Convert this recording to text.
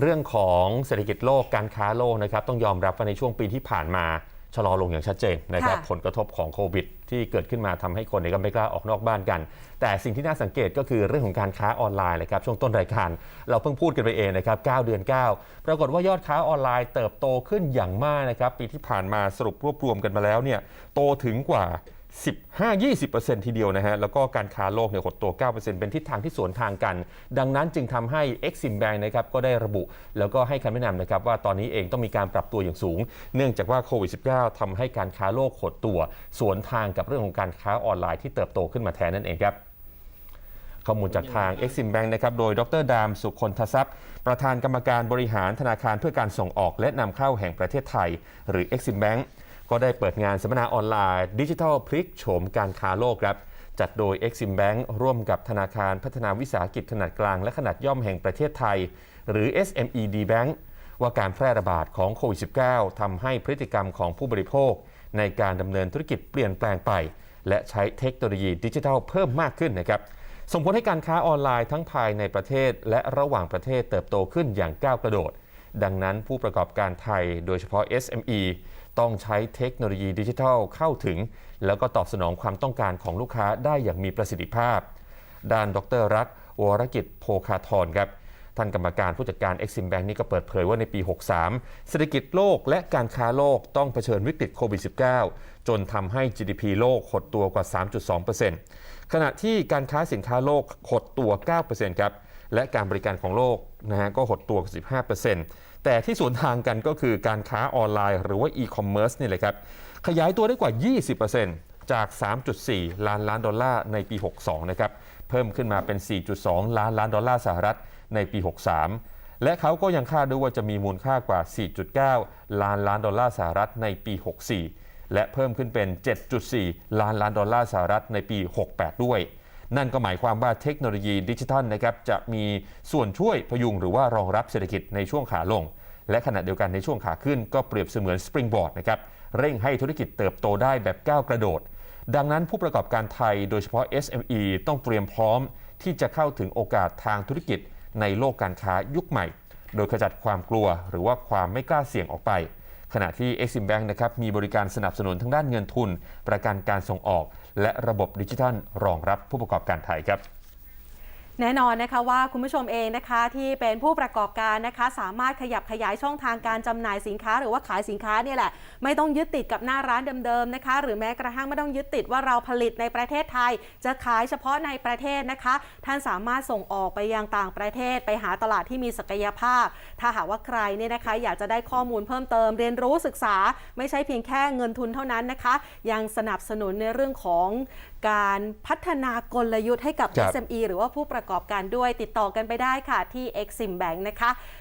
เรื่องของเศรษฐกิจโลกการค้าโลกนะครับต้องยอมรับว่าในช่วงปีที่ผ่านมาชะลอลงอย่างชัดเจนนะครับค่ะผลกระทบของโควิด ที่เกิดขึ้นมาทำให้คนเนี่ยก็ไม่กล้าออกนอกบ้านกัน แต่สิ่งที่น่าสังเกตก็คือเรื่องของการค้าออนไลน์เลยครับช่วงต้นรายการ เราเพิ่งพูดกันไปเองนะครับ9เดือน 9 ปรากฏว่ายอดค้าออนไลน์เติบโตขึ้นอย่างมากนะครับปีที่ผ่านมาสรุปรวบรวมกันมาแล้วเนี่ยโตถึงกว่า 15-20%ทีเดียวนะฮะ แล้วก็การค้าโลกเนี่ยหดตัว 9%เป็นทิศทางที่สวนทางกัน ดังนั้นจึงทำให้ Exim Bank นะครับก็ได้ระบุ แล้วก็ให้คำแนะนำนะครับว่าตอนนี้เองต้องมีการปรับตัวอย่างสูง เนื่องจากว่าโควิด -19 ทำให้การค้าโลกหดตัว สวนทางกับเรื่องของการค้าออนไลน์ที่เติบโตขึ้นมาแทนนั่นเองครับข้อมูลจากทาง Exim Bank นะครับ โดยดรดามสุคนทรัพย์ ประธานกรรมการบริหารธนาคารเพื่อการส่งออกและนำเข้าแห่งประเทศไทย หรือ Exim Bank ก็ได้เปิดงานสัมมนาออนไลน์ดิจิทัลพลิกโฉมการค้าโลกครับจัดโดย Exim Bank ร่วมกับธนาคารพัฒนาวิสาหกิจขนาดกลางและขนาดย่อมแห่งประเทศไทย หรือ SMED Bank ว่าการแพร่ระบาดของโควิด -19 ทำให้พฤติกรรมของผู้บริโภค ในการดำเนินธุรกิจเปลี่ยนแปลงไป และใช้เทคโนโลยีดิจิทัลเพิ่มมากขึ้นนะครับส่งผลให้การค้าออนไลน์ทั้งภายในประเทศ และระหว่างประเทศเติบโตขึ้นอย่างก้าวกระโดด ดังนั้นผู้ประกอบการไทย โดยเฉพาะ SME ต้องใช้เทคโนโลยีดิจิทัลเข้าถึง แล้วก็ตอบสนองความต้องการของลูกค้าได้อย่างมีประสิทธิภาพ ด้านดรรักวรกิจโภคาธรครับท่านกรรมการผู้จัดการ Exim Bank นี่ก็เปิดเผยว่าในปี 63 เศรษฐกิจโลกและการค้าโลกต้องเผชิญวิกฤตโควิด -19 จนทำให้ GDP โลกหดตัวกว่า 3.2%ขณะที่การค้าสินค้าโลกหดตัว 9%ครับ และการบริการของโลกนะฮะก็หดตัว 15% แต่ที่สวนทางกันก็คือการค้าออนไลน์หรือว่า e-commerce นี่แหละครับ ขยายตัวได้กว่า 20%จาก 3.4 ล้านล้านดอลลาร์ในปี 62 นะครับ เพิ่มขึ้นมาเป็น 4.2 ล้านล้านดอลลาร์สหรัฐในปี 63 และเขาก็ยังคาดด้วยว่าจะมีมูลค่ากว่า 4.9 ล้านล้านดอลลาร์สหรัฐในปี 64 และเพิ่มขึ้นเป็น 7.4 ล้านล้านดอลลาร์สหรัฐในปี 68 ด้วยนั่นก็หมายความว่าเทคโนโลยีดิจิทัลนะครับจะมีส่วนช่วยพยุงหรือว่ารองรับเศรษฐกิจในช่วงขาลง และขณะเดียวกันในช่วงขาขึ้นก็เปรียบเสมือนสปริงบอร์ดนะครับเร่งให้ธุรกิจเติบโตได้แบบก้าวกระโดด ดังนั้นผู้ประกอบการไทยโดยเฉพาะ SME ต้องเตรียมพร้อม ที่จะเข้าถึงโอกาสทางธุรกิจในโลกการค้ายุคใหม่ โดยขจัดความกลัวหรือว่าความไม่กล้าเสี่ยงออกไป ขณะที่ Exim Bank นะครับมีบริการสนับสนุนทั้งด้านเงินทุน ประกันการส่งออก และระบบดิจิทัลรองรับผู้ประกอบการไทยครับ แน่นอนนะคะว่าคุณผู้ชมเองนะคะที่เป็นผู้ประกอบการนะคะสามารถขยับขยายช่องทางการจำหน่ายสินค้า หรือว่าขายสินค้าเนี่ยแหละไม่ต้องยึดติดกับหน้าร้านเดิมๆนะคะ หรือแม้กระทั่งไม่ต้องยึดติดว่าเราผลิตในประเทศไทย จะขายเฉพาะในประเทศนะคะ ท่านสามารถส่งออกไปยังต่างประเทศ ไปหาตลาดที่มีศักยภาพ ถ้าหากว่าใครเนี่ยนะคะ อยากจะได้ข้อมูลเพิ่มเติมเรียนรู้ศึกษา ไม่ใช่เพียงแค่เงินทุนเท่านั้นนะคะ ยังสนับสนุนในเรื่องของการพัฒนากลยุทธ์ให้กับครับ SME หรือว่าผู้ประกอบการด้วยติดต่อกันไปได้ค่ะที่ Exim Bank นะคะ